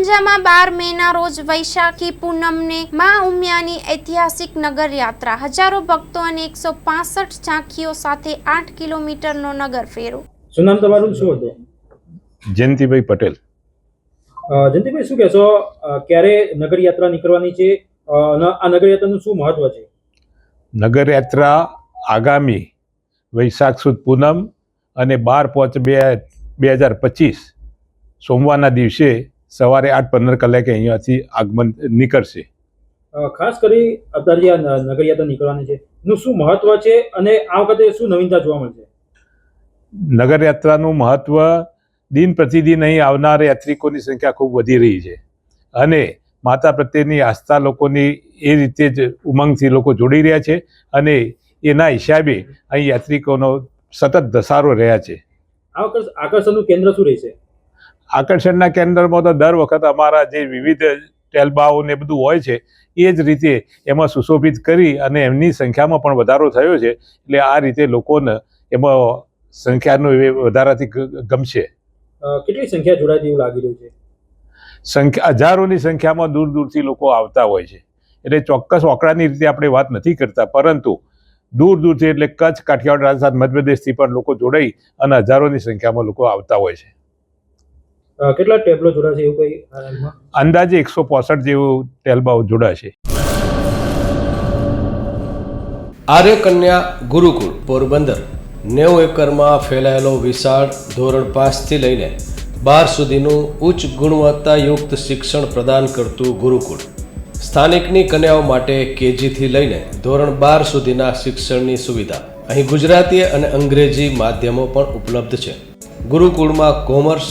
ઊંઝામાં બાર મેના રોજ વૈશાખી પૂનમને મા ઉમિયાની ઐતિહાસિક નગર યાત્રા હજારો ભક્તો અને એકસો પાસઠ ઝાંખીઓ સાથે આઠ કિલોમીટરનો નગર ફેરો. શું નામ તમારું? શું હતું? જયંતિભાઈ પટેલ. જયંતિભાઈ શું કહેશો? ક્યારે નગર યાત્રા નીકળવાની છે? આ નગર યાત્રાનું નગરયાત્રાનું શું મહત્વ છે? નગર યાત્રા આગામી વૈશાખ સુદ પૂનમ અને બાર પાંચ બે બે હજાર પચીસ સોમવારના દિવસે સવારે આઠ પંદર કલાકે અહીંયાથી આગમન નીકળશે. ખાસ કરી અત્યારે નગરયાત્રા નીકળવાની છે. નું શું મહત્વ છે અને આ વખતે શું નવીનતા જોવા મળશે? નગરયાત્રાનું મહત્ત્વ દિન પ્રતિદિન અહીં આવનાર યાત્રિકોની સંખ્યા ખૂબ વધી રહી છે. અને માતા પ્રત્યેની આસ્થા લોકોની એ રીતે જ ઉમંગથી લોકો જોડી રહ્યા છે અને એના હિસાબે અહીં યાત્રિકોનો સતત ધસારો રહ્યા છે. આ વખત આકર્ષણનું કેન્દ્ર શું રહેશે? આકર્ષણના કેન્દ્રમાં તો દર વખત અમારા જે વિવિધ ટેલબાઓ ને બધું હોય છે એ જ રીતે એમાં સુશોભિત કરી અને એમની સંખ્યામાં પણ વધારો થયો છે એટલે આ રીતે લોકોને એમાં સંખ્યાનો એ વધારાથી ગમશે. કેટલી સંખ્યા જોડાય તેવું લાગી રહ્યું છે? સંખ્યા હજારોની સંખ્યામાં દૂર દૂરથી લોકો આવતા હોય છે. એટલે ચોક્કસ આંકડાની રીતે આપણે વાત નથી કરતા પરંતુ દૂર દૂરથી એટલે કચ્છ કાઠિયાવાડ રાજસ્થાન મધ્યપ્રદેશથી પણ લોકો જોડાઈ અને હજારોની સંખ્યામાં લોકો આવતા હોય છે. કેટલા ટેબલો જોડાશે એવું કઈ અંદાજે એકસો પોસઠ જેવું ટેલબાઓ જોડાશે આર્ય કન્યા ગુરુકુળ પોરબંદર. નેવું એકરમાં ફેલાયેલો વિશાળ ધોરણ પાંચથી લઈને બાર સુધીનું ઉચ્ચ ગુણવત્તાયુક્ત શિક્ષણ પ્રદાન કરતું ગુરુકુળ. સ્થાનિકની કન્યાઓ માટે કેજીથી લઈને ધોરણ બાર સુધીના શિક્ષણની સુવિધા. અહીં ગુજરાતી અને અંગ્રેજી માધ્યમો પણ ઉપલબ્ધ છે. ગુરુકુળમાં કોમર્સ